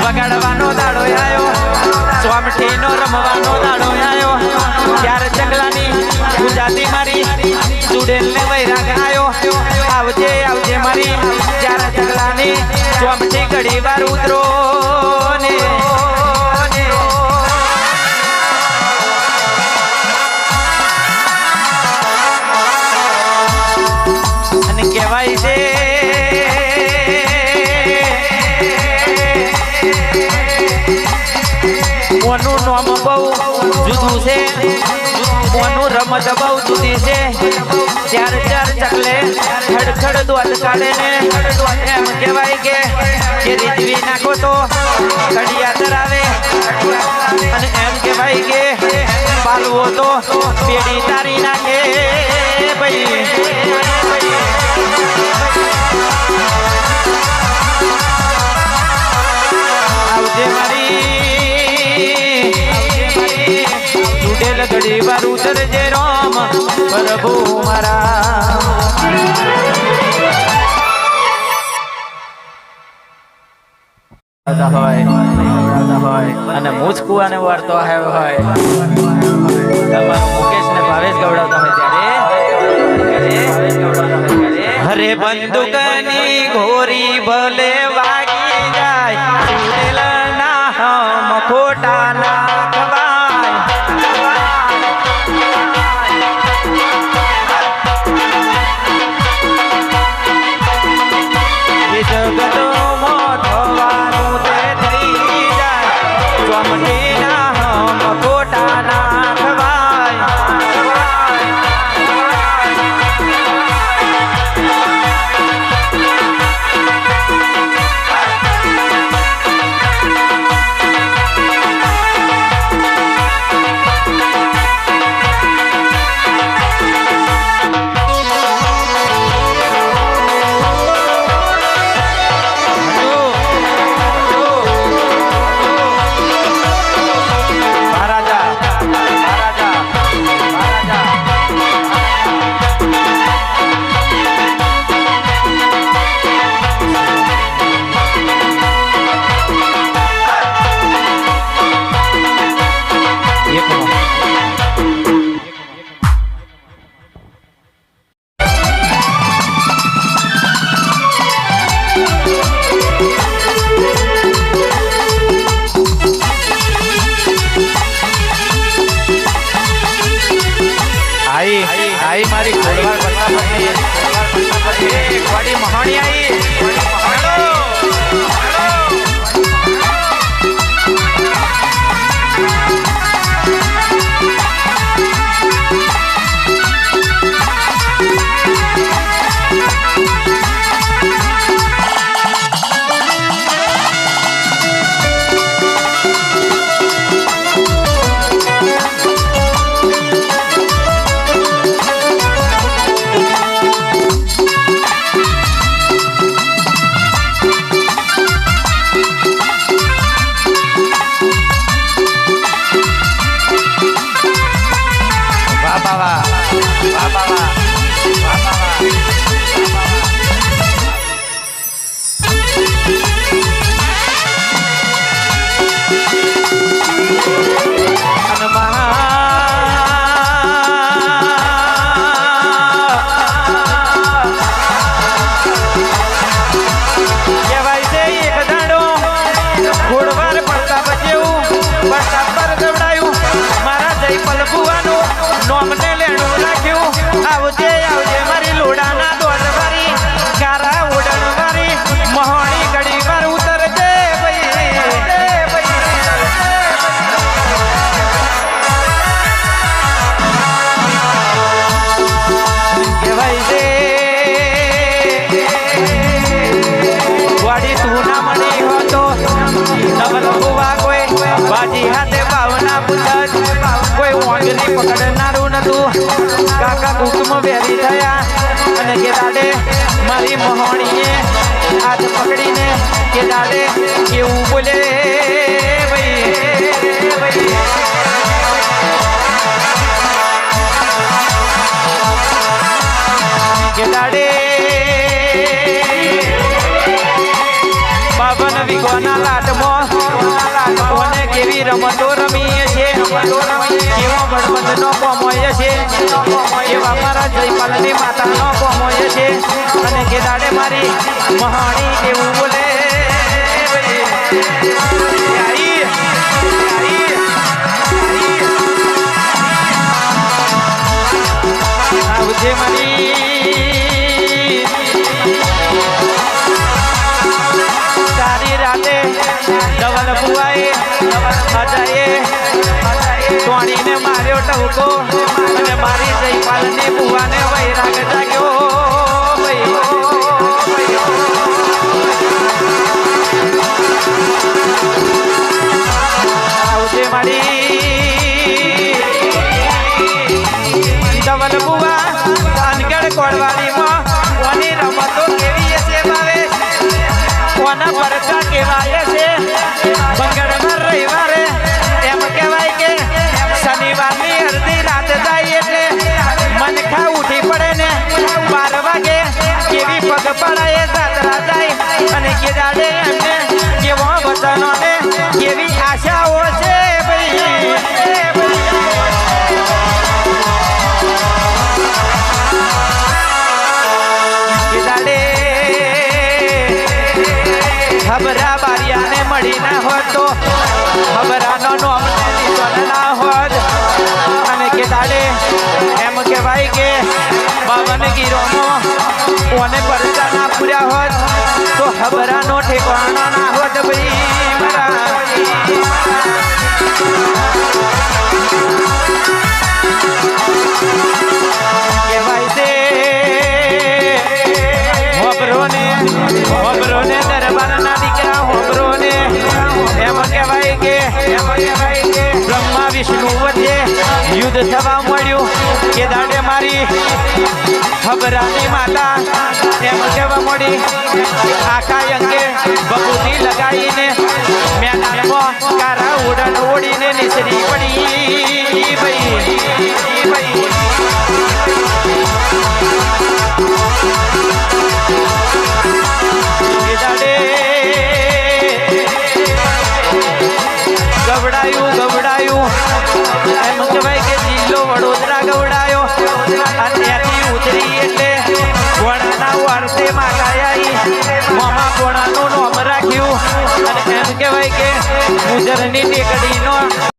વગાડવાનો દાડો આવ્યો આયો. સ્વામઠીનો રમવાનો દાડો આવ્યો ત્યારે જંગલાની ગુજરાતી મારી સુડેલ ને વૈરાગ આવ્યો આવજે આવજે મારી. ત્યારે જંગલાની સ્વામઠી ઘડી વાર ઉતરો ને. કહેવાય છે છે. ઓનું રમત બહુ જુદી છે. ચાર ચાર ચકલે ખડખડ દોત કાઢે ને. એમ કહેવાય કે જે રીતવી નાખો તો કડિયા ધરાવે. અને એમ કહેવાય કે પાલવો તો પેઢી તારી નાખે. ભાઈ. ચૂડેલ ઘડી વાર ઉતરજે પ્રભુ મારા. અને મુચકુવાને વાર્તો આવ્યો હોય. તમારો મુકેશ ને ભાવેશ ગવડાવતા હરે બંદુકની ઘોરી મારી ખોડવાર પ્રતાપની ખોડવાર પ્રતાપની ખોડી મહાણી આઈ હાલો વાહ બાવા હાથે ભાવના પૂછત કોઈ વાંગની પકડનારું નતું. કાકા કુકુમ વેરી થયા અને કે દાડે મારી મહોણીએ હાથ પકડીને કે દાડે કેવું બોલે ભાઈ? ભાઈ કે દાડે વીઘોના લાટમાં કોને કેવી રમતો રમીએ છે કેવો ગણપતનો કોમોય છે. એવા મારા જયપાલની માતાનો કોમોય છે. અને કે દાડે મારી મહાણી એવું બોલે. આવજે મારી ટહુકો અને મારી જયપાલની બુઆને વૈરાગ જાગ્યો આવજે મારી. ધવલ બુઆ અનગઢ કોડવાડીમાં કોની કોના પરચા કહેવાય દાડે એમને કેવો વચનો ને કેવી આશાઓ છે ખબરા બારિયાને મળી ના હોત તો ખબરાનો નોમ ના હોત. અને કે એમ કહેવાય કે બાવન ગીરોનો કોને પરચા ના પૂર્યા હોત. તો ખબરાનો ઠેકાણો ના હોત કહેવાય કે એમ કહેવાય કે, બ્રહ્મા વિષ્ણુ વચ્ચે યુદ્ધ થવા મળ્યું. કે દાડે મારી ખબરાની માતા એમ કહેવા મળી આખા અંગે બબૂતી લગાડીને મેં કારા ઉડન ઓડીને નીસરી પડી. ગુજરની ટેકડીનો